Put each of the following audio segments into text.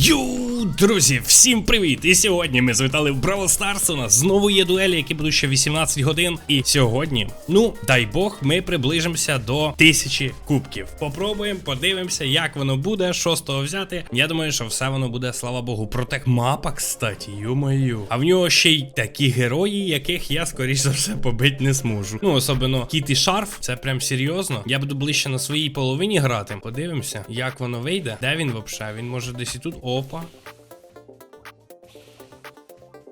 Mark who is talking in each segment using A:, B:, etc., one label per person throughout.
A: You друзі, всім привіт! І сьогодні ми завітали в Бравл Старс. У нас знову є дуелі, які будуть ще 18 годин. І сьогодні, ну дай Бог, ми приближимося до тисячі кубків. Попробуємо, подивимося, як воно буде, що з того взяти. Я думаю, що все воно буде, слава Богу. Протек мапа, кстати, йо-мою. А в нього ще й такі герої, яких я скоріш за все побити не зможу. Ну, особливо Кіт і Шарф, це прям серйозно. Я буду ближче на своїй половині грати. Подивимося, як воно вийде. Де він взагалі? Він може десь і тут. Опа.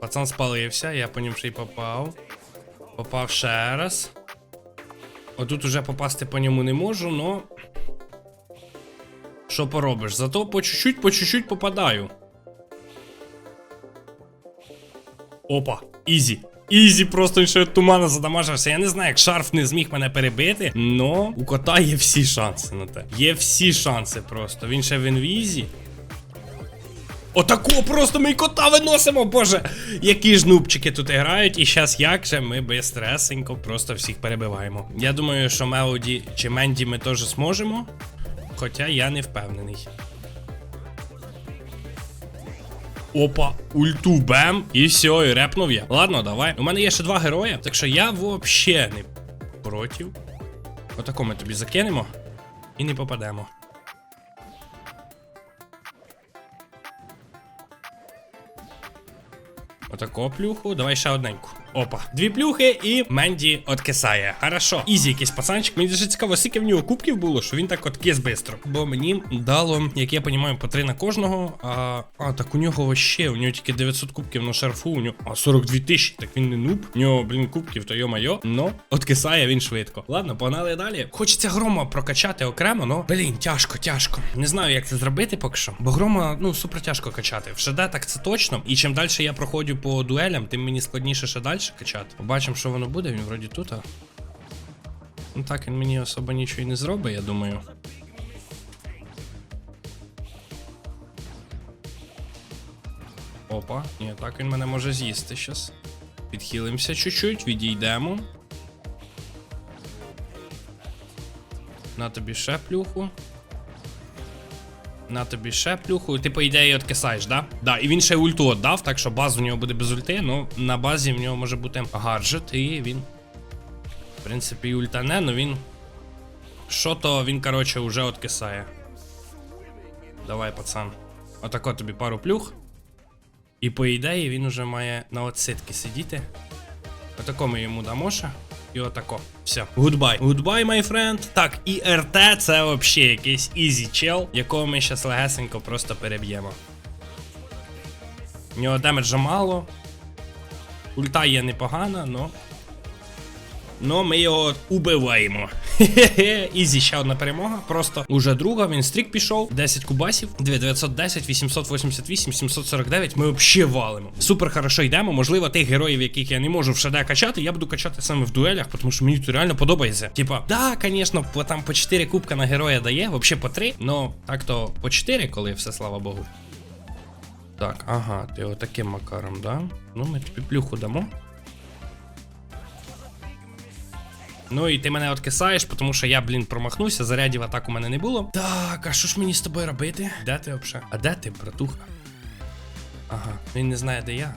A: Пацан спалився, я по ньому ще й попав. Попав ще раз. Отут уже попасти по ньому не можу, но. Що поробиш? Зато по чуть-чуть, по чуть-чуть попадаю. Опа, ізі. Ізі, просто він ще від тумана задамажився. Я не знаю, як шарф не зміг мене перебити, но у кота є всі шанси на те. Є всі шанси просто. Він ще в інвізі. Отако просто ми кота виносимо, боже! Які ж нубчики тут грають, і щас як же ми безстресенько просто всіх перебиваємо. Я думаю, що Мелоді чи Менді ми теж зможемо. Хоча я не впевнений. Опа, ульту бем, і все, і репнув я. Ладно, давай. У мене є ще два герої, так що я взагалі не проти. Отако ми тобі закинемо і не попадемо. Отако плюху, давай ще одненьку. Опа, дві плюхи і Менді откисає. Хорошо. Ізі якийсь пацанчик. Мені дуже цікаво, скільки в нього кубків було, що він так откис бистро. Бо мені дало, як я розумію, по три на кожного. А, а так у нього вообще, у нього тільки 900 кубків на шарфу, у нього. А 42 тисячі, так він не нуб. У нього, блін, кубків, то йо-майо. Но откисає він швидко. Ладно, погнали далі. Хочеться грома прокачати окремо, но блін, тяжко, тяжко. Не знаю, як це зробити поки що. Бо грома, ну, супер тяжко качати. В ШД так це точно. І чим далі я проходжу по дуелям, тим мені складніше ще далі качати. Побачимо, що воно буде. Він вроді тут. А... Ну так, він мені особо нічого і не зробить, я думаю. Опа, ні, так він мене може з'їсти щас. Підхилимося чуть-чуть, відійдемо. На тобі ще плюху. На тобі ще плюху. Ти, по ідеї, откисаєш, да? Да, і він ще ульту отдав, так що баз у нього буде без ульти, ну на базі в нього може бути гаджет, і він. В принципі, і ультане, но він. Що то він, короче, уже откисає. Давай, пацан. Отако тобі пару плюх. І по ідеї він уже має на отсидки сидіти. Отако ми йому дамо ще. І отако. Все. Goodbye. Goodbye, my friend. Так, і РТ це взагалі якийсь ізі чел, якого ми зараз легесенько просто переб'ємо. У нього демеджа мало. Ульта є непогана, но. Но ми його убиваємо. Ізі ще одна перемога. Просто уже друга. Він стрік пішов. 10 кубасів. 2910, 888, 749. Ми взагалі валимо. Супер хорошо йдемо. Можливо, тих героїв, яких я не можу в ШД качати, я буду качати саме в дуелях, тому що мені це реально подобається. Типа, да, звісно, там по 4 кубка на героя дає, взагалі по 3, но так то по 4, коли все, слава Богу. Так, ага, ти отаким макаром, да? Ну, ми тобі плюху дамо. Ну і ти мене откисаєш, тому що я, блін, промахнувся, зарядів атак у мене не було. Так, а що ж мені з тобою робити? Де ти взагалі? А де ти, братуха? Ага, він не знає, де я.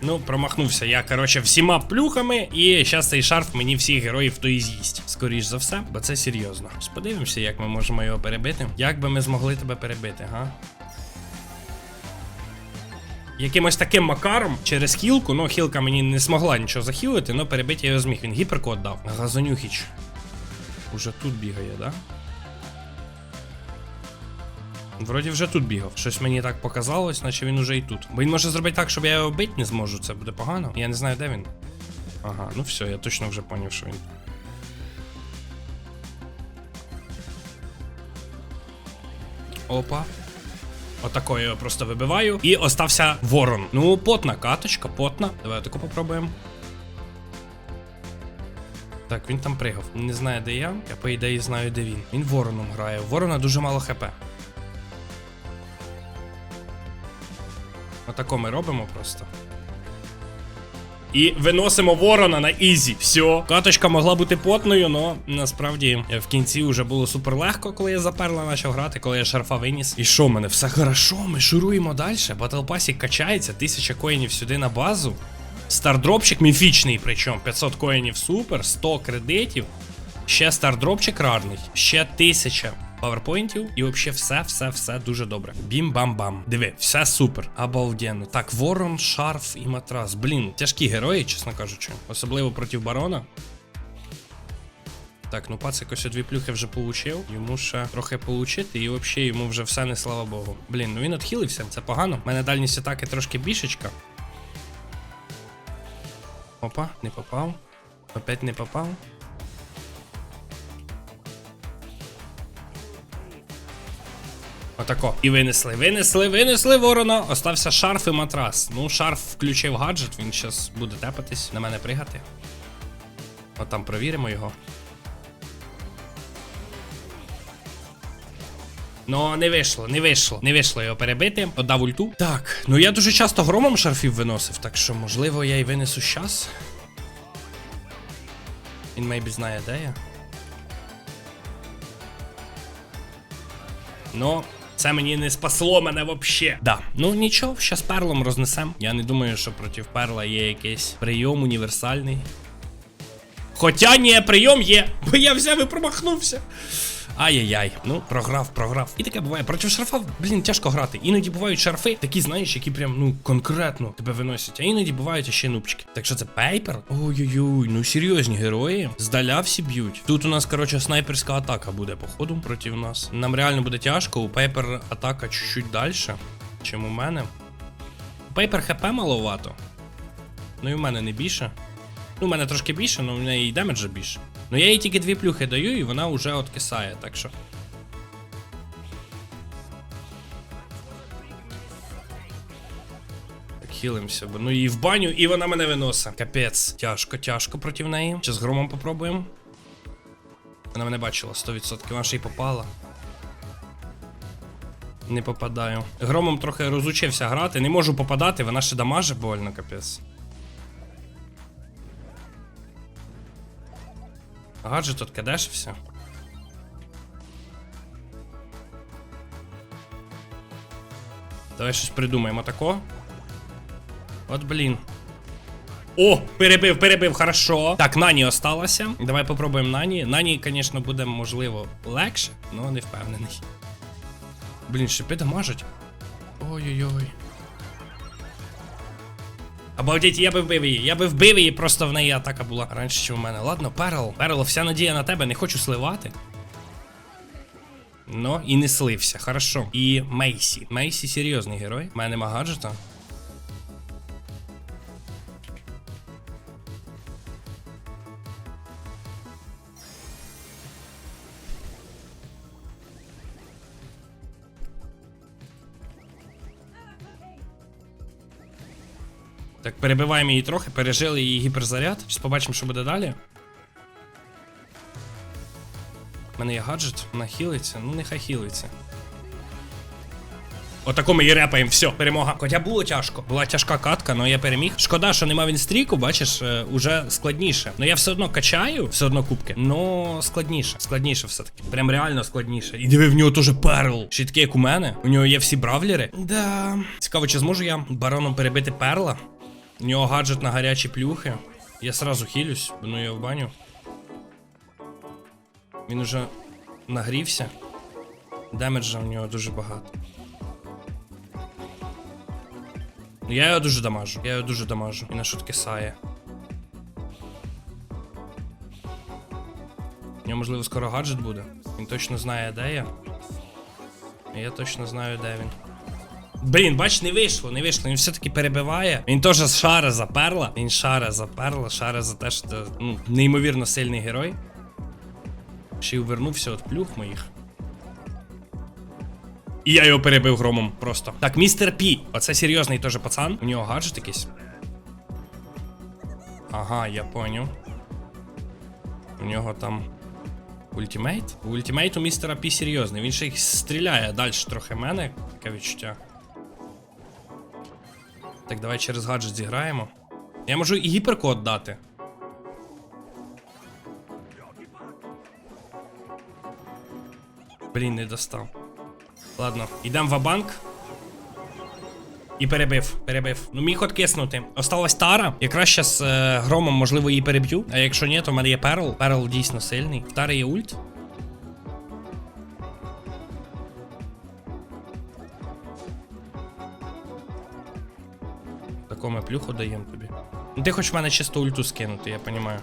A: Ну, промахнувся я, коротше, всіма плюхами, і зараз цей шарф мені всіх героїв то і з'їсть. Скоріш за все, бо це серйозно. Подивимося, як ми можемо його перебити. Як би ми змогли тебе перебити, га? Якимось таким макаром через хілку, ну хілка мені не змогла нічого захилити, але перебити я його зміг. Він гіперкод дав. Газонюхіч. Уже тут бігає, да? Вроді вже тут бігав. Щось мені так показалось, наче він уже і тут. Бо він може зробити так, щоб я його бити не зможу, це буде погано. Я не знаю, де він. Ага, ну все, я точно вже поняв, що він. Опа. Отако я просто вибиваю. І остався ворон. Ну, потна каточка, потна. Давай таку попробуємо. Так, він там пригав. Не знає, де я. Я, по ідеї, знаю, де він. Він вороном грає. Ворона дуже мало хп. Отако ми робимо просто. І виносимо ворона на ізі. Все. Каточка могла бути потною, але насправді е, в кінці вже було супер легко, коли я заперла почав грати, коли я шарфа виніс. І що в мене? Все хорошо, ми шуруємо далі. Батл пасік качається, тисяча коїнів сюди на базу. Стардропчик міфічний, причому 500 коїнів супер, 100 кредитів. Ще стардропчик рарний, ще 1000 паверпойнтів, і взагалі все, все, все дуже добре. Бім-бам-бам. Диви, все супер. Обалденно. Так, ворон, шарф і матрас. Блін, тяжкі герої, чесно кажучи. Особливо проти барона. Так, ну пацик ось дві плюхи вже получив. Йому ще трохи получити, і взагалі йому вже все не слава Богу. Блін, ну він отхилився, це погано. У мене дальність атаки трошки бішечка. Опа, не попав. Опять не попав. Отако. І винесли, винесли, винесли ворона. Остався шарф і матрас. Ну, шарф включив гаджет, він зараз буде тепатись, на мене пригати. От там провіримо його. Ну, не вийшло, не вийшло. Не вийшло його перебити. Отдав ульту. Так, ну я дуже часто громом шарфів виносив, так що, можливо, я й винесу щас. Він мейбі знає, де я. Ну, це мені не спасло мене вообще. Да. Ну нічого, щас перлом рознесем. Я не думаю, що проти перла є якийсь прийом універсальний. Хоча ні, прийом є, бо я взяв і промахнувся. Ай-яй-яй, ну програв, програв. І таке буває. Проти шарфа, блін, тяжко грати. Іноді бувають шарфи, такі, знаєш, які прям ну конкретно тебе виносять. А іноді бувають ще нубчики. Так що це пейпер? Ой-ой-ой, ну серйозні герої. Здаля всі б'ють. Тут у нас, коротше, снайперська атака буде, походу, проти нас. Нам реально буде тяжко. У пейпер атака чуть-чуть далі, чим у мене. У пейпер хп маловато. Ну і в мене не більше. Ну, у мене трошки більше, але в неї і демеджа більше. Ну я їй тільки дві плюхи даю, і вона вже откисає, так що. Хілимося, бо ну і в баню, і вона мене виносить. Капець. Тяжко, тяжко проти неї. Чи з громом попробуємо? Вона мене бачила 100%, вона ще й попала. Не попадаю. Громом трохи розучився грати, не можу попадати, вона ще дамаже больно, капець. Гаджет тут кадешився. Давай щось придумаємо тако. От блін. О, перебив, перебив, хорошо. Так, Нані осталася. Давай попробуємо Нані. Нані, звісно, буде, можливо, легше, але не впевнений. Блін, шипи дамажать. Ой-ой-ой. Обалдеть, я би вбив її, я би вбив її, просто в неї атака була раніше, ніж у мене. Ладно, Перл, Перл, вся надія на тебе, не хочу сливати. Ну, і не слився, хорошо. І Мейсі. Мейсі серйозний герой. У мене нема гаджета. Так, перебиваємо її трохи, пережили її гіперзаряд. Зараз побачимо, що буде далі. У мене є гаджет, вона хілиться, ну нехай хілиться. Отако ми її репаємо, все, перемога. Хоча було тяжко. Була тяжка катка, але я переміг. Шкода, що нема вінстріку, бачиш, е, уже складніше. Ну я все одно качаю, все одно кубки. Ну складніше, складніше все-таки. Прям реально складніше. І диви, в нього теж перл. Ще такий, як у мене. У нього є всі бравлери. Да. Цікаво, чи зможу я бароном перебити перла? У нього гаджет на гарячі плюхи. Я сразу хилюсь, ну я в баню. Він уже нагрівся. Демеджа у нього дуже багато. Я його дуже дамажу. Я його дуже дамажу. І на шутки сає. У нього, можливо, скоро гаджет буде. Він точно знає, де я. Я точно знаю, де він. Блін, бач, не вийшло, не вийшло. Він все-таки перебиває. Він теж шаре за перла. Він шаре за перла, шаре за те, що ну, неймовірно сильний герой. Ще й увернувся від плюх моїх. І я його перебив громом просто. Так, містер Пі. Оце серйозний теж пацан. У нього гаджет якийсь. Ага, я поняв. У нього там. Ультимейт? У ультимейту містера Пі серйозний. Він ще їх стріляє далі трохи мене, таке відчуття. Так, давай через гаджет зіграємо. Я можу і гіперкод дати. Блін, не достав. Ладно, йдемо в банк І перебив, перебив. Ну міг откиснути. Осталась Тара. Якраз щас е, громом, можливо, її переб'ю. А якщо ні, то в мене є Перл. Перл дійсно сильний. В Тари є ульт. Таку ми плюху даємо тобі. Ну ти хочеш в мене чисто ульту скинути, я розумію.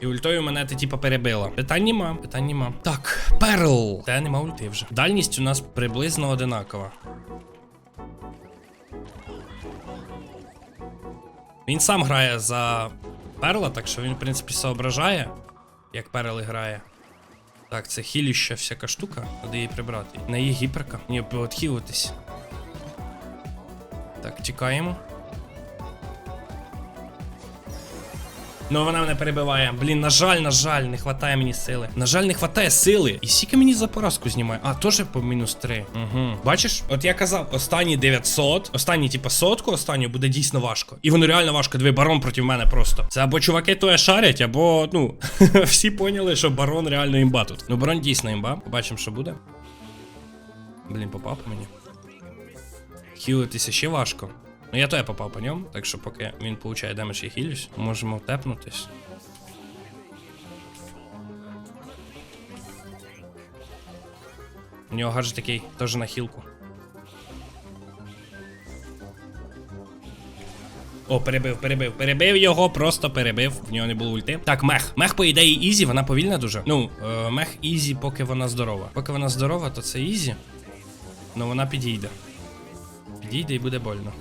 A: І ультою мене ти типа перебила. Питань нема, питань нема. Так, перл. Та нема ульти вже. Дальність у нас приблизно одинакова. Він сам грає за перла, так що він, в принципі, соображає, як перл грає. Так, це хілюща всяка штука, треба її прибрати. На її гіперка. Ні, відхилитись. Так, тікаємо. Ну, вона мене перебиває. Блін, на жаль, на жаль, не хватає мені сили. На жаль, не хватає сили. І скільки мені за поразку знімає? А, теж по мінус 3. Угу. Бачиш, от я казав, останні 900, останні, типа, сотку, останню буде дійсно важко. І воно реально важко. Диви, барон проти мене просто. Це або чуваки то шарять, або, ну, всі поняли, що барон реально імба тут. Ну, барон дійсно імба. Побачимо, що буде. Блін, попав по мені. Хілитися ще важко. Ну я то я попав по ньому, так що поки він получає демедж і хілюсь, можемо втепнутись. У нього гаджет такий, теж на хілку. О, перебив, перебив, перебив його, просто перебив. В нього не було ульти. Так, мех. Мех, по ідеї, ізі, вона повільна дуже. Ну, е, мех ізі, поки вона здорова. Поки вона здорова, то це ізі. Ну вона підійде. Підійде і буде больно.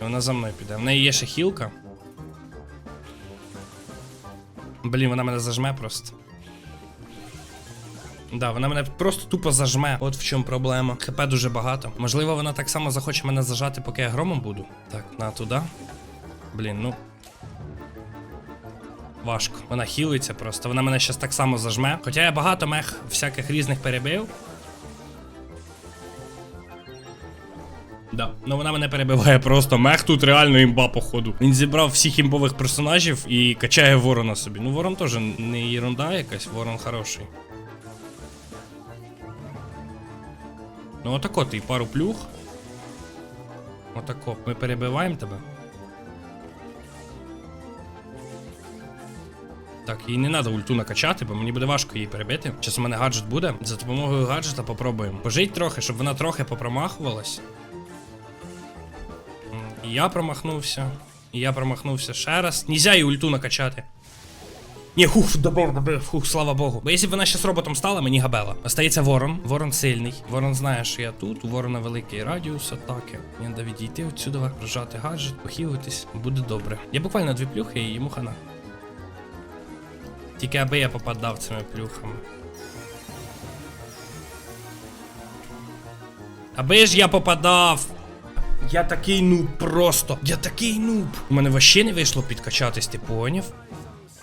A: Вона за мною піде. В неї є ще хілка. Блін, вона мене зажме просто. Да, вона мене просто тупо зажме. От в чому проблема. ХП дуже багато. Можливо, вона так само захоче мене зажати, поки я громом буду. Так, на туди. Блін, ну. Важко. Вона хілиться просто. Вона мене щас так само зажме. Хоча я багато мех всяких різних перебив. Да. Ну вона мене перебиває просто. Мех тут реально імба, походу. Він зібрав всіх імбових персонажів і качає ворона собі. Ну, ворон теж не ерунда якась, ворон хороший. Ну отако ти пару плюх. Отако. Ми перебиваємо тебе. Так, їй не треба ульту накачати, бо мені буде важко її перебити. Зараз у мене гаджет буде. За допомогою гаджета попробуємо. Пожить трохи, щоб вона трохи попромахувалась. І я промахнувся. І я промахнувся ще раз. Нельзя їй ульту накачати. Ні, хух, добив, хух, слава Богу. Бо якщо б вона ще роботом стала, мені габела. Остається ворон. Ворон сильний. Ворон знає, що я тут. У ворона великий радіус атаки. Мені треба відійти отсюди, прожати гаджет, похилитись. Буде добре. Я буквально дві плюхи і йому хана. Тільки аби я попадав цими плюхами. Аби ж я попадав. Я такий нуб просто. Я такий нуб. У мене вообще не вийшло підкачатись, ти поняв?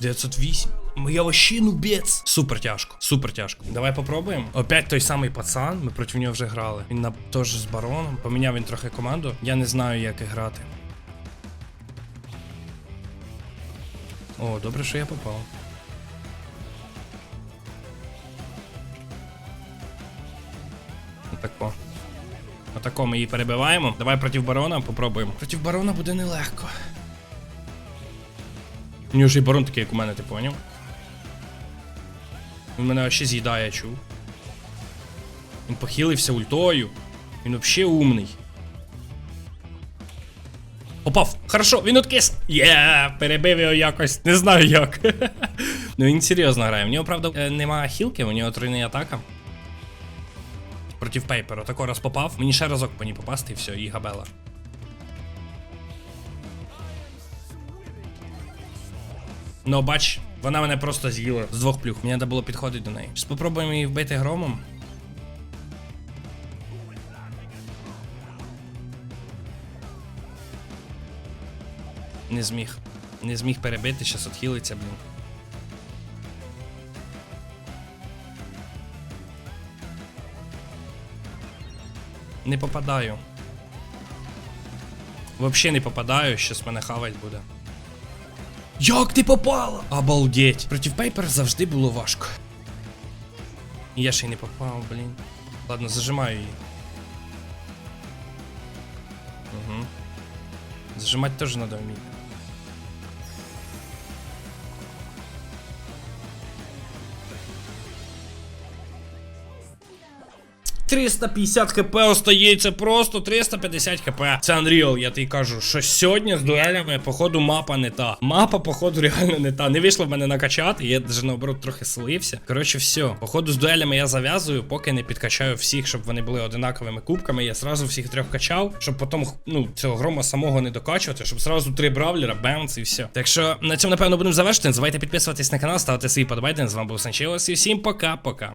A: 908. Я вообще нубець. Супер тяжко, супер тяжко. Давай попробуємо. Опять той самий пацан. Ми проти нього вже грали. Він на теж з бароном. Поміняв він трохи команду. Я не знаю, як грати. О, добре, що я попав. Отако. Отако ми її перебиваємо. Давай проти барона попробуємо. Проти барона буде нелегко. У нього ж і барон такий, як у мене, ти поняв? Він мене ще з'їдає, чув. Він похилився ультою. Він взагалі умний. Попав! Хорошо, він откис! Є, перебив його якось, не знаю як. ну він серйозно грає. В нього, правда, е, немає хілки, у нього тройна атака. Проти пейперу. Тако раз попав. Мені ще разок по ній попасти і все, і габела. Ну, бач, вона мене просто з'їла з двох плюх. Мені треба було підходити до неї. Спробуємо її вбити громом. Не зміг. Не зміг перебити, щас отхилиться, блін. Не попадаю. Вообще не попадаю, щас мене хавать буде. Як ти попала? Обалдеть. Против Пейпер завжди було важко. Я ще й не попав, блін. Ладно, зажимаю її. Угу. Зажимати теж треба вміти. «350 хп остається, просто 350 хп. Це Unreal, я тобі кажу, що сьогодні з дуелями, походу, мапа не та. Мапа, походу, реально не та. Не вийшло в мене накачати, я даже наоборот трохи слився. Коротше, все. Походу, з дуелями я зав'язую, поки не підкачаю всіх, щоб вони були одинаковими кубками. Я сразу всіх трьох качав, щоб потім, ну, цього грома самого не докачувати, щоб сразу три бравлера, баунс і все. Так що на цьому, напевно, будемо завершити. Не забувайте підписуватись на канал, ставити свої подобайки. З вами був Санчелос і всім пока-пока.